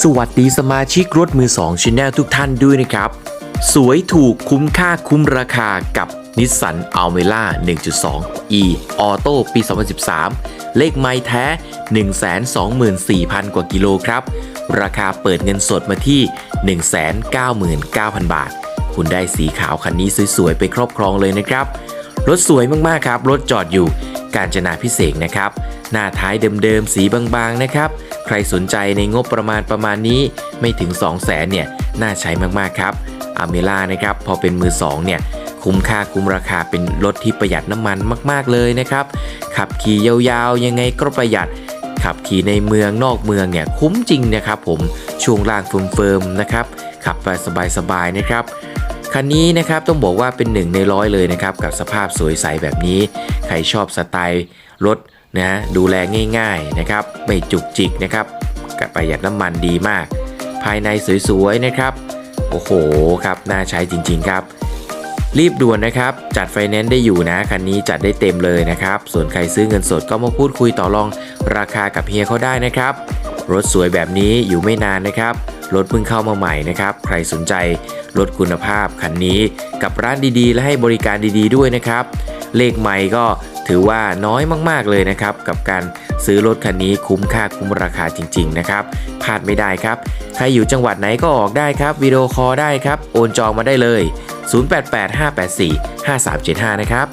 สวัสดีสมาชิกรถมือ2ชแนลทุกท่านด้วยนะครับ สวยถูกคุ้มค่าคุ้มราคากับนิสสันอัลเมล่า1.2 e ออโต้ปี 2013 เลขไม้แท้ 124,000 กว่ากิโลครับ ราคาเปิดเงินสดมาที่ 199,000 บาท คุณได้สีขาวคันนี้สวยๆ ไปครอบครองเลยนะครับ รถสวยมากๆครับ รถจอดอยู่ กาญจนาพิเศษนะครับ หน้าท้ายเดิมๆ สีบางๆ นะครับ ใครสนใจในงบประมาณประมาณนี้ไม่ถึง 2 0 0 0 0 0เนี่ย น่าใช้มากๆ ครับอเมล่านะครับ พอเป็นมือ 2 เนี่ย คุ้มค่าคุ้มราคาเป็นรถที่ประหยัดน้ำมันมาก ๆ เลยนะครับ ขับขี่ยาวๆ ยังไงก็ประหยัด ขับขี่ในเมืองนอกเมืองเนี่ยคุ้มจริงนะครับผม ช่วงล่างเฟิร์มๆ นะครับ ขับไปสบายๆ นะครับ คันนี้นะครับต้องบอกว่าเป็นหนึ่งในร้อยเลยนะครับกับสภาพสวยใสแบบนี้ ใครชอบสไตล์รถนะดูแลง่ายๆนะครับไม่จุกจิกนะครับกับประหยัดน้ำมันดีมาก ภายในสวยๆนะครับ โอ้โหครับน่าใช้จริงๆครับรีบด่วนนะครับ จัดไฟแนนซ์ได้อยู่นะ คันนี้จัดได้เต็มเลยนะครับ ส่วนใครซื้อเงินสดก็มาพูดคุยต่อรองราคากับเฮียเขาได้นะครับ รถสวยแบบนี้อยู่ไม่นานนะครับ รถเพิ่งเข้ามาใหม่นะครับ ใครสนใจรถคุณภาพคันนี้กับร้านดีๆ และให้บริการดีๆด้วยนะครับ เลขใหม่ก็ถือว่าน้อยมากๆเลยนะครับ กับการซื้อรถคันนี้คุ้มค่าคุ้มราคาจริง ๆ นะครับพลาดไม่ได้ครับ ใครอยู่จังหวัดไหนก็ออกได้ครับวิดีโอคอลได้ครับ โอนจองมาได้เลย 0885845375 นะครับ